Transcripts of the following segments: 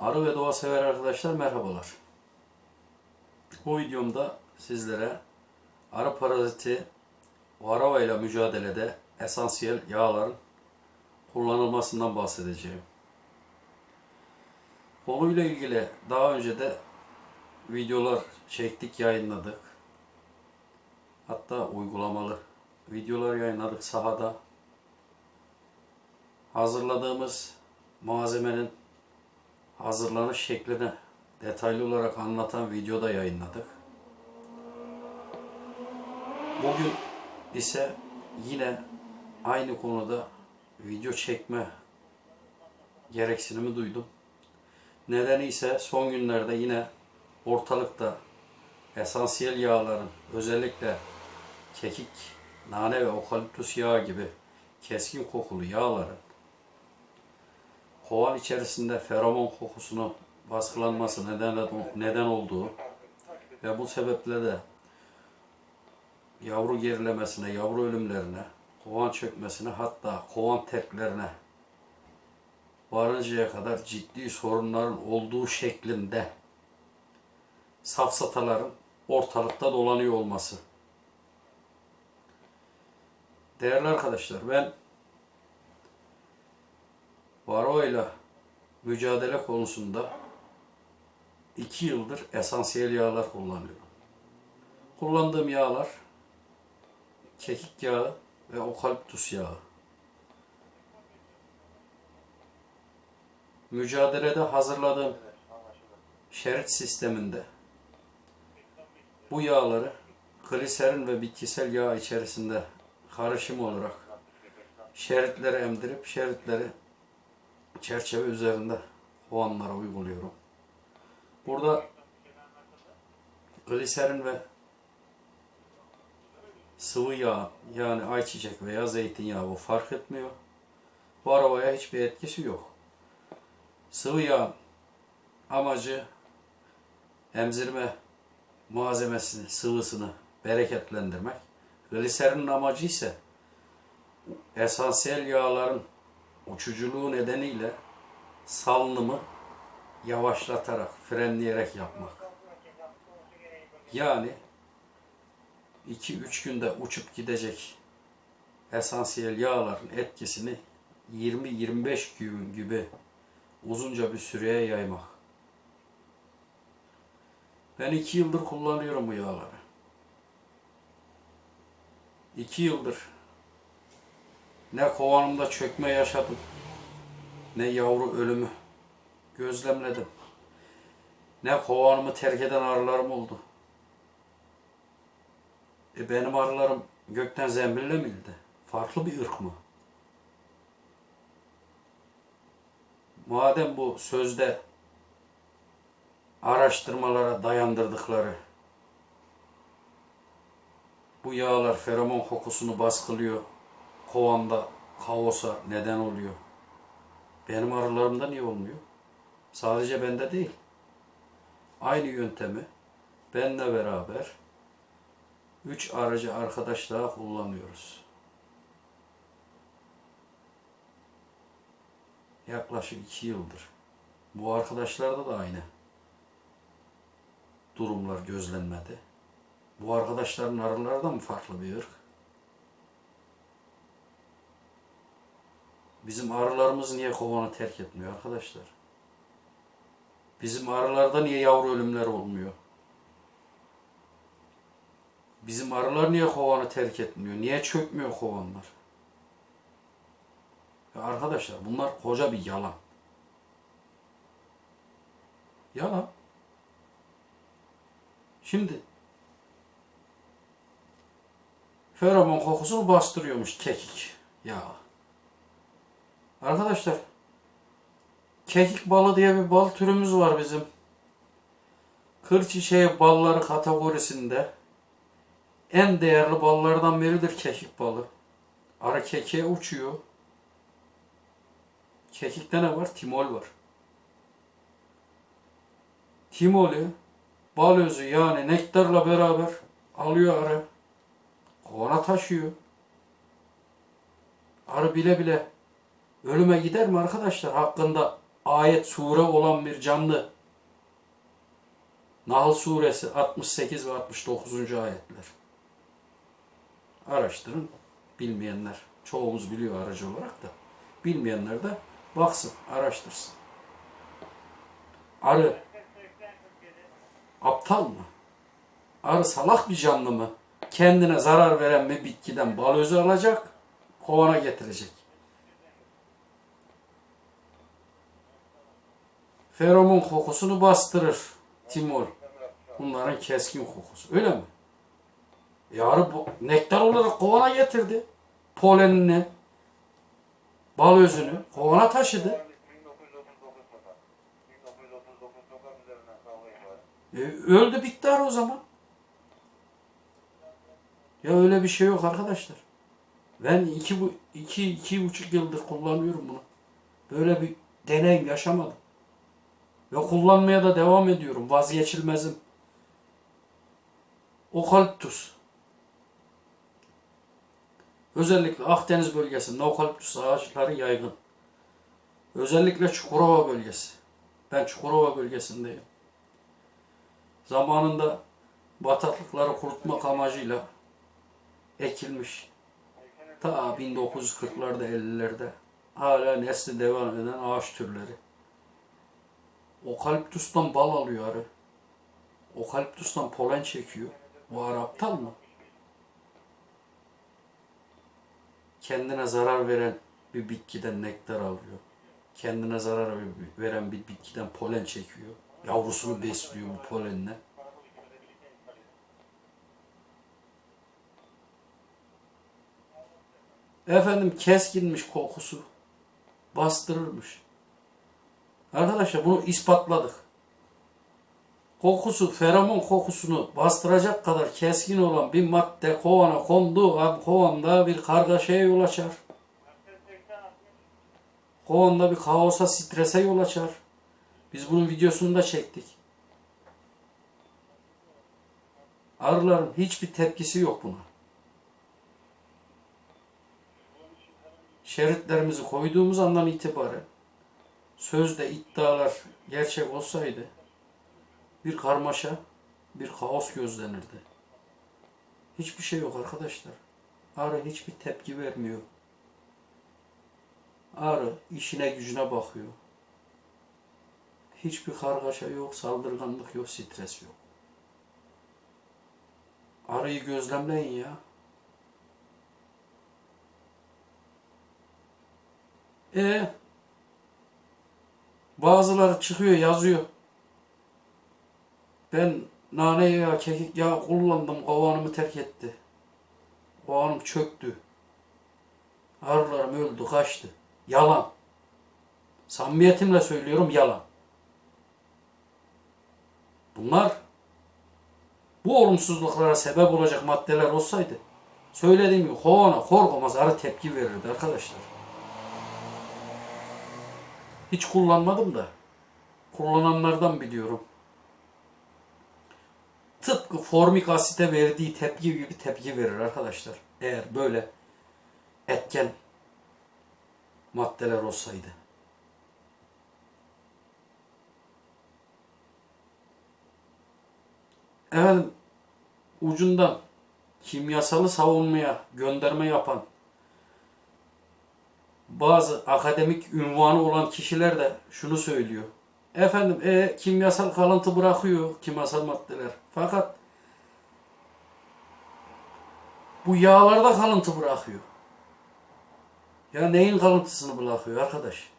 Arı ve doğa sever arkadaşlar merhabalar. Bu videomda sizlere arı paraziti varava ile mücadelede esansiyel yağların kullanılmasından bahsedeceğim. Konuyla ilgili daha önce de videolar çektik, yayınladık. Hatta uygulamalı videolar yayınladık sahada. Hazırladığımız malzemenin hazırlanış şeklini detaylı olarak anlatan videoda yayınladık. Bugün ise yine aynı konuda video çekme gereksinimi duydum. Nedeni ise son günlerde yine ortalıkta esansiyel yağların özellikle kekik, nane ve okaliptüs yağı gibi keskin kokulu yağların kovan içerisinde feromon kokusunu baskılanması neden, neden olduğu ve bu sebeple de yavru gerilemesine, yavru ölümlerine, kovan çökmesine hatta kovan terklerine varıncaya kadar ciddi sorunların olduğu şeklinde safsataların ortalıkta dolanıyor olması. Değerli arkadaşlar ben varoyla mücadele konusunda iki yıldır esansiyel yağlar kullanıyorum. Kullandığım yağlar kekik yağı ve okaliptüs yağı. Mücadelede hazırladığım şerit sisteminde bu yağları gliserin ve bitkisel yağ içerisinde karışım olarak şeritlere emdirip şeritleri çerçeve üzerinde kovanlara uyguluyorum. Burada gliserin ve sıvı yağ yani ayçiçek veya zeytinyağı bu fark etmiyor. Bu arabaya hiçbir etkisi yok. Sıvı yağ amacı emzirme malzemesini, sıvısını bereketlendirmek. Gliserinin amacı ise esansiyel yağların uçuculuğu nedeniyle salınımı yavaşlatarak, frenleyerek yapmak. Yani 2-3 günde uçup gidecek esansiyel yağların etkisini 20-25 gün gibi uzunca bir süreye yaymak. Ben 2 yıldır kullanıyorum bu yağları. 2 yıldır ne kovanımda çökme yaşadım, ne yavru ölümü gözlemledim. Ne kovanımı terk eden arılarım oldu. E benim arılarım gökten zembille mi indi? Farklı bir ırk mı? Madem bu sözde araştırmalara dayandırdıkları bu yağlar feromon kokusunu baskılıyor, kovanda kaosa neden oluyor. Benim arılarımda niye olmuyor? Sadece bende değil. Aynı yöntemi benle beraber üç aracı arkadaş daha kullanıyoruz. Yaklaşık iki yıldır. Bu arkadaşlarda da aynı durumlar gözlenmedi. Bu arkadaşların arıları da mı farklı bir ırk? Bizim arılarımız niye kovanı terk etmiyor arkadaşlar? Bizim arılarda niye yavru ölümler olmuyor? Bizim arılar niye kovanı terk etmiyor? Niye çökmüyor kovanlar? Ya arkadaşlar bunlar koca bir yalan. Yalan. Şimdi feromon kokusunu bastırıyormuş kekik yağı. Arkadaşlar kekik balı diye bir bal türümüz var bizim. Kır çiçeği balları kategorisinde en değerli ballardan biridir kekik balı. Arı kekiğe uçuyor. Kekikte ne var? Timol var. Timolü bal özü yani nektarla beraber alıyor arı. Kovana taşıyor. Arı bile bile ölüme gider mi arkadaşlar hakkında ayet sure olan bir canlı. Nahl suresi 68 ve 69. ayetler. Araştırın. Bilmeyenler. Çoğumuz biliyor aracı olarak da. Bilmeyenler de baksın, araştırsın. Arı aptal mı? Arı salak bir canlı mı? Kendine zarar veren bir bitkiden bal özü alacak, kovana getirecek. Feromon kokusunu bastırır Timur. Bunların keskin kokusu. Öyle mi? E arı bu nektar olarak kovana getirdi. Polenini, bal özünü kovana taşıdı. 1939 tokat. 1939 tokat üzerinden kavga var. E, öldü bitti arı o zaman. Ya öyle bir şey yok arkadaşlar. Ben iki, bu, iki, iki buçuk yıldır kullanıyorum bunu. Böyle bir deneyim yaşamadım. Ve kullanmaya da devam ediyorum. Vazgeçilmezim. Okaliptus. Özellikle Akdeniz bölgesinde okaliptus ağaçları yaygın. Özellikle Çukurova bölgesi. Ben Çukurova bölgesindeyim. Zamanında bataklıkları kurutmak amacıyla ekilmiş. Ta 1940'larda 50'lerde hala nesli devam eden ağaç türleri. Okaliptustan bal alıyor arı. Okaliptustan polen çekiyor. Bu arı aptal mı? Kendine zarar veren bir bitkiden nektar alıyor. Kendine zarar veren bir bitkiden polen çekiyor. Yavrusunu besliyor bu polenle. Efendim keskinmiş kokusu. Bastırırmış. Arkadaşlar bunu ispatladık. Kokusu, feromon kokusunu bastıracak kadar keskin olan bir madde kovana konduğu an kovanda bir kargaşaya yol açar. Kovanda bir kaosa, strese yol açar. Biz bunun videosunu da çektik. Arıların hiçbir tepkisi yok buna. Şeritlerimizi koyduğumuz andan itibaren sözde iddialar gerçek olsaydı bir karmaşa, bir kaos gözlenirdi. Hiçbir şey yok arkadaşlar. Arı hiçbir tepki vermiyor. Arı işine gücüne bakıyor. Hiçbir kargaşa yok, saldırganlık yok, stres yok. Arıyı gözlemleyin ya. E bazıları çıkıyor yazıyor. Ben nane yağı, kekik yağı kullandım, kovanımı terk etti. Kovanım çöktü. Arılarım öldü, kaçtı. Yalan. Samimiyetimle söylüyorum yalan. Bunlar bu olumsuzluklara sebep olacak maddeler olsaydı söylediğim gibi kovana korkmaz arı tepki verirdi arkadaşlar. Hiç kullanmadım da kullananlardan biliyorum. Tıpkı formik asite verdiği tepki gibi tepki verir arkadaşlar. Eğer böyle etken maddeler olsaydı. Efendim ucundan kimyasalı savunmaya gönderme yapan bazı akademik ünvanı olan kişiler de şunu söylüyor. Efendim e, kimyasal kalıntı bırakıyor kimyasal maddeler. Fakat bu yağlarda kalıntı bırakıyor. Ya neyin kalıntısını bırakıyor arkadaş?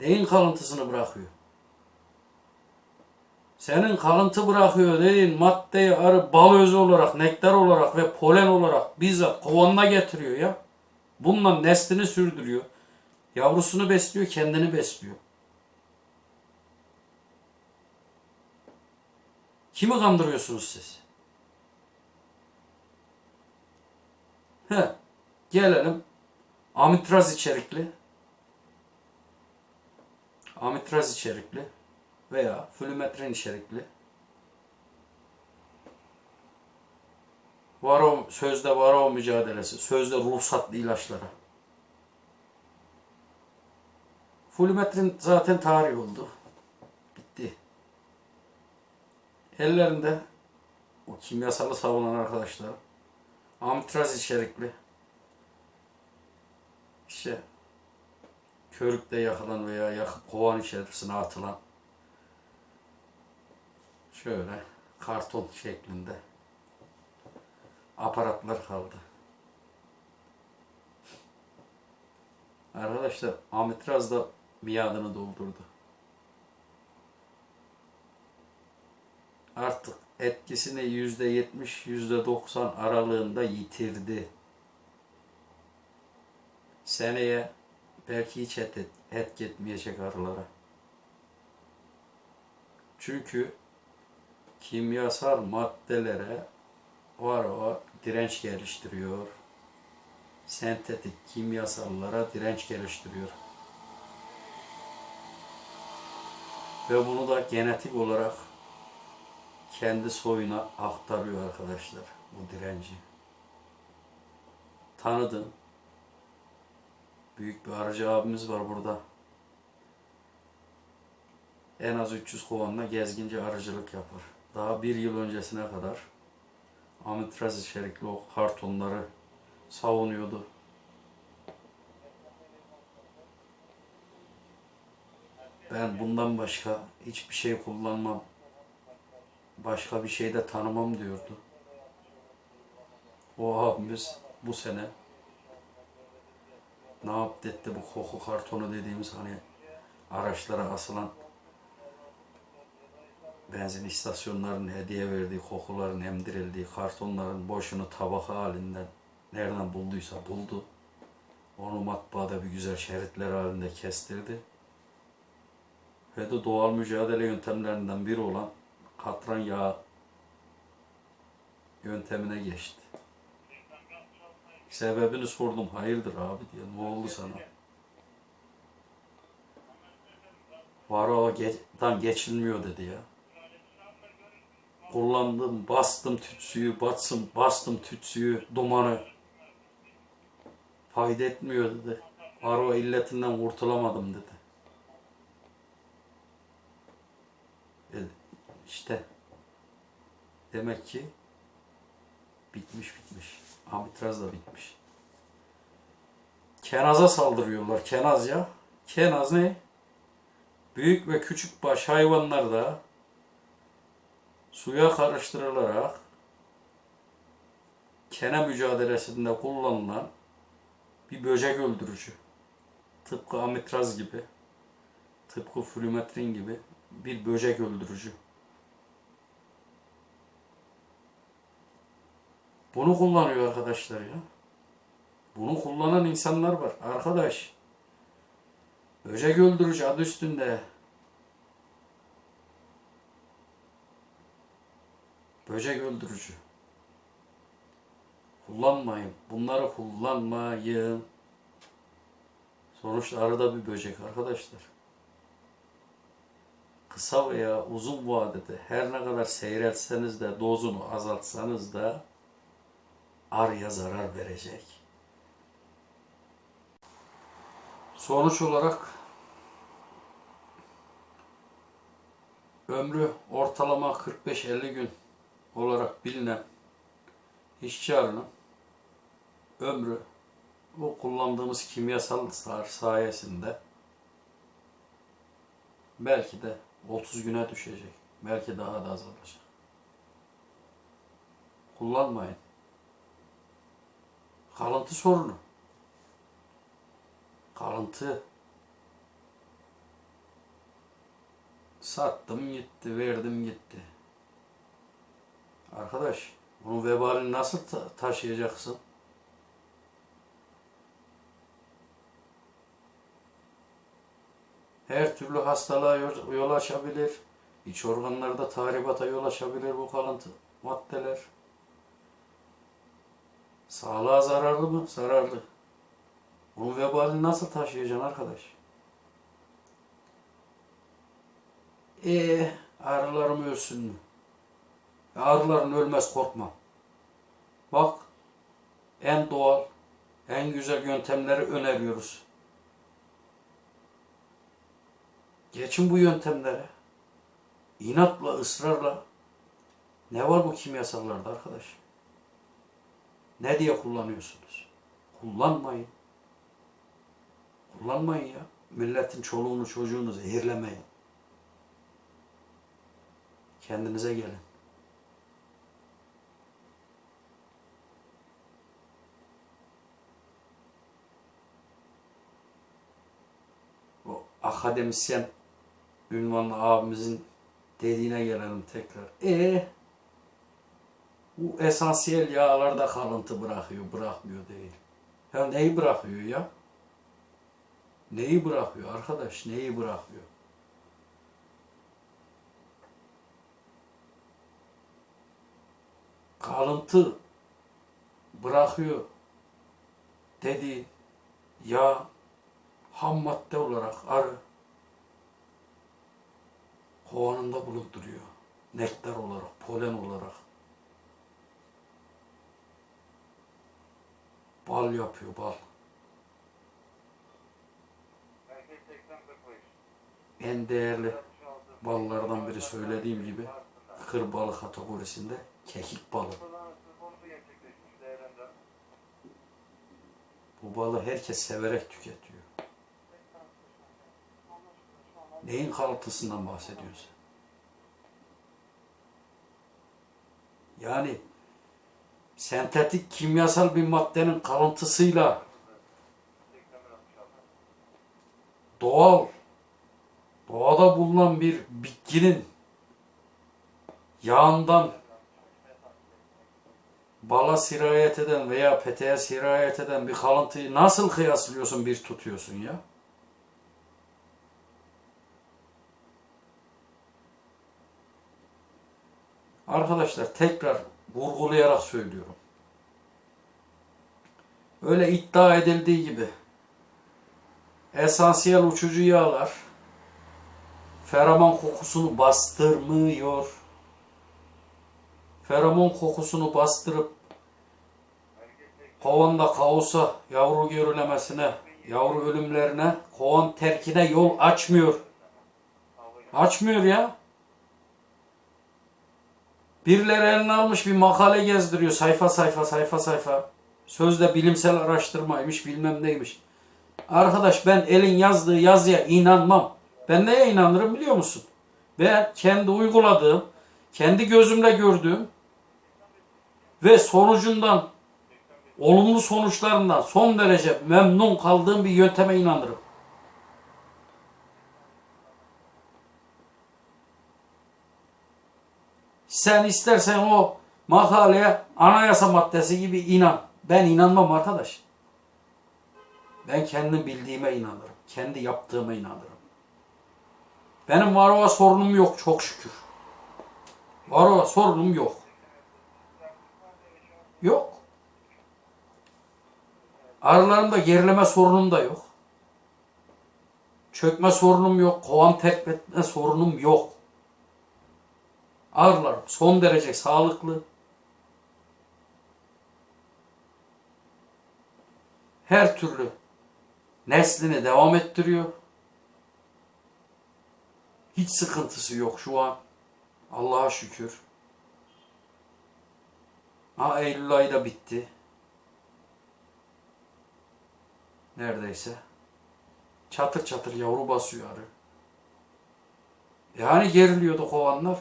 Neyin kalıntısını bırakıyor? Senin kalıntı bırakıyor dediğin maddeyi arı bal özü olarak, nektar olarak ve polen olarak bizzat kovanına getiriyor ya. Bununla neslini sürdürüyor. Yavrusunu besliyor, kendini besliyor. Kimi kandırıyorsunuz siz? He, gelelim amitraz içerikli amitraz içerikli veya flümetrin içerikli varo, sözde varo mücadelesi, sözde ruhsatlı ilaçlara. Fulimetrin zaten tarih oldu. Bitti. Ellerinde o kimyasalı savunan arkadaşlar amitraz içerikli işte körükte yakılan veya yakıp kovan içerisine atılan şöyle karton şeklinde aparatlar kaldı. Arkadaşlar amitraz da miadını doldurdu. Artık etkisini yüzde yetmiş, yüzde doksan aralığında yitirdi. Seneye belki hiç et, etki etmeyecek arılara. Çünkü kimyasal maddelere var o direnç geliştiriyor. Sentetik kimyasallara direnç geliştiriyor. Ve bunu da genetik olarak kendi soyuna aktarıyor arkadaşlar bu direnci. Tanıdım. Büyük bir aracı abimiz var burada. En az 300 kovanla gezgince arıcılık yapar. Daha bir yıl öncesine kadar amitraz içerikli o kartonları savunuyordu. Ben bundan başka hiçbir şey kullanmam. Başka bir şey de tanımam diyordu. O abimiz bu sene ne yaptı etti bu koku kartonu dediğimiz hani araçlara asılan benzin istasyonlarının hediye verdiği kokuların emdirildiği kartonların boşunu tabaka halinden nereden bulduysa buldu. Onu matbaada bir güzel şeritler halinde kestirdi. Ve de doğal mücadele yöntemlerinden biri olan katran yağı yöntemine geçti. Sebebini sordum. Hayırdır abi diye. Ne oldu sana? Var o geç, geçilmiyor dedi ya. Kullandım, bastım tütsüyü, batsım, bastım tütsüyü, dumanı. Fayda etmiyor dedi. Var o illetinden kurtulamadım dedi. E, işte demek ki bitmiş bitmiş. Amitraz da bitmiş. Kenaza saldırıyorlar. Kenaz ya. Kenaz ne? Büyük ve küçük baş hayvanlar da suya karıştırılarak kene mücadelesinde kullanılan bir böcek öldürücü. Tıpkı amitraz gibi, tıpkı flümetrin gibi bir böcek öldürücü. Bunu kullanıyor arkadaşlar ya. Bunu kullanan insanlar var. Arkadaş. Böcek öldürücü adı üstünde. Böcek öldürücü. Kullanmayın. Bunları kullanmayın. Sonuçta arada bir böcek arkadaşlar. Kısa veya uzun vadede her ne kadar seyretseniz de dozunu azaltsanız da arıya zarar verecek. Sonuç olarak ömrü ortalama 45-50 gün olarak bilinen işçi arının ömrü o kullandığımız kimyasal sayesinde belki de 30 güne düşecek. Belki daha da azalacak. Kullanmayın. Kalıntı sorunu. Kalıntı. Sattım gitti, verdim gitti. Arkadaş, bunun vebalini nasıl ta- taşıyacaksın? Her türlü hastalığa yol açabilir. İç organlarda tahribata yol açabilir bu kalıntı maddeler. Sağlığa zararlı mı? Zararlı. Bunun vebalini nasıl taşıyacaksın arkadaş? Ee, arılarım ölsün mü? Arıların ölmez korkma. Bak, en doğal, en güzel yöntemleri öneriyoruz. Geçin bu yöntemlere. İnatla, ısrarla. Ne var bu kimyasallarda arkadaş? Ne diye kullanıyorsunuz? Kullanmayın. Kullanmayın ya. Milletin çoluğunu çocuğunu zehirlemeyin. Kendinize gelin. O akademisyen ünvanlı abimizin dediğine gelelim tekrar. E bu esansiyel yağlarda kalıntı bırakıyor, bırakmıyor değil. Ya neyi bırakıyor ya? Neyi bırakıyor arkadaş? Neyi bırakıyor? Kalıntı bırakıyor dedi ya ham madde olarak arı kovanında bulunduruyor. Nektar olarak, polen olarak. Bal yapıyor, bal. Erkek 80 45. En değerli 66, ballardan biri söylediğim gibi kır balı kategorisinde kekik balı. Bu balı herkes severek tüketiyor. Neyin kalıntısından bahsediyorsun? Yani sentetik kimyasal bir maddenin kalıntısıyla 81 66. doğal doğada bulunan bir bitkinin yağından bala sirayet eden veya peteğe sirayet eden bir kalıntıyı nasıl kıyaslıyorsun bir tutuyorsun ya? Arkadaşlar tekrar vurgulayarak söylüyorum. Öyle iddia edildiği gibi esansiyel uçucu yağlar feromon kokusunu bastırmıyor. Feromon kokusunu bastırıp kovanda kaosa, yavru görülemesine, yavru ölümlerine, kovan terkine yol açmıyor. Açmıyor ya. Birileri eline almış bir makale gezdiriyor sayfa sayfa sayfa sayfa. Sözde bilimsel araştırmaymış bilmem neymiş. Arkadaş ben elin yazdığı yazıya inanmam. Ben neye inanırım biliyor musun? Ben kendi uyguladığım, kendi gözümle gördüğüm ve sonucundan olumlu sonuçlarından son derece memnun kaldığım bir yönteme inanırım. Sen istersen o makaleye anayasa maddesi gibi inan. Ben inanmam arkadaş. Ben kendi bildiğime inanırım. Kendi yaptığıma inanırım. Benim varova sorunum yok çok şükür. Varova sorunum yok. Yok. Arılarımda gerileme sorunum da yok. Çökme sorunum yok. Kovan terk sorunum yok. Arılar son derece sağlıklı. Her türlü neslini devam ettiriyor. Hiç sıkıntısı yok şu an. Allah'a şükür. Ha Eylül ayı da bitti. Neredeyse. Çatır çatır yavru basıyor arı. Yani geriliyordu kovanlar.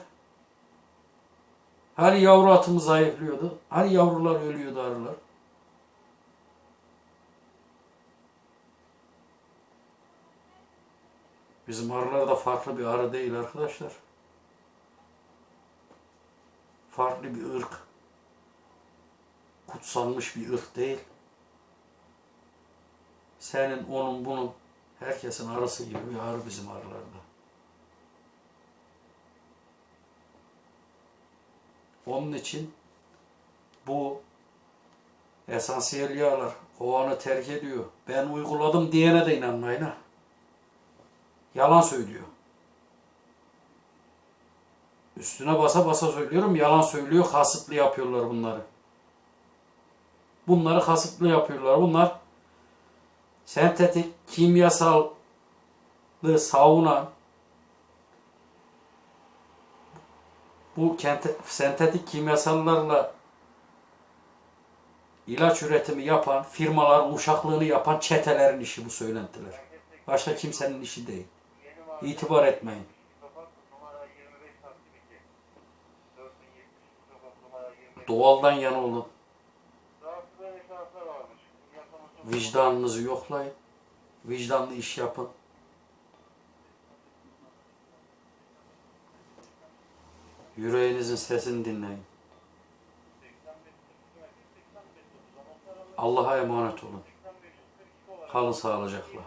Hani yavru atımı zayıflıyordu. Hani yavrular ölüyordu arılar. Bizim arılar da farklı bir arı değil arkadaşlar. Farklı bir ırk. Kutsanmış bir ırk değil. Senin, onun, bunun, herkesin arası gibi bir arı bizim arılarda. Onun için bu esansiyel yağlar kovanı terk ediyor. Ben uyguladım diyene de inanmayın ha. Yalan söylüyor. Üstüne basa basa söylüyorum. Yalan söylüyor. Kasıtlı yapıyorlar bunları. Bunları kasıtlı yapıyorlar. Bunlar sentetik, kimyasallı savunan Bu kente, sentetik kimyasallarla ilaç üretimi yapan firmaların uşaklığını yapan çetelerin işi bu söylentiler. Başka kimsenin işi değil. İtibar etmeyin. sokak numara 25 taksim 2. 4070 sokak numara 25. Doğaldan yana olun. Vicdanınızı yoklayın. Vicdanlı iş yapın. Yüreğinizin sesini dinleyin. 85 85 85 Allah'a emanet olun. 85 42 olarak Kalın sağlıcakla.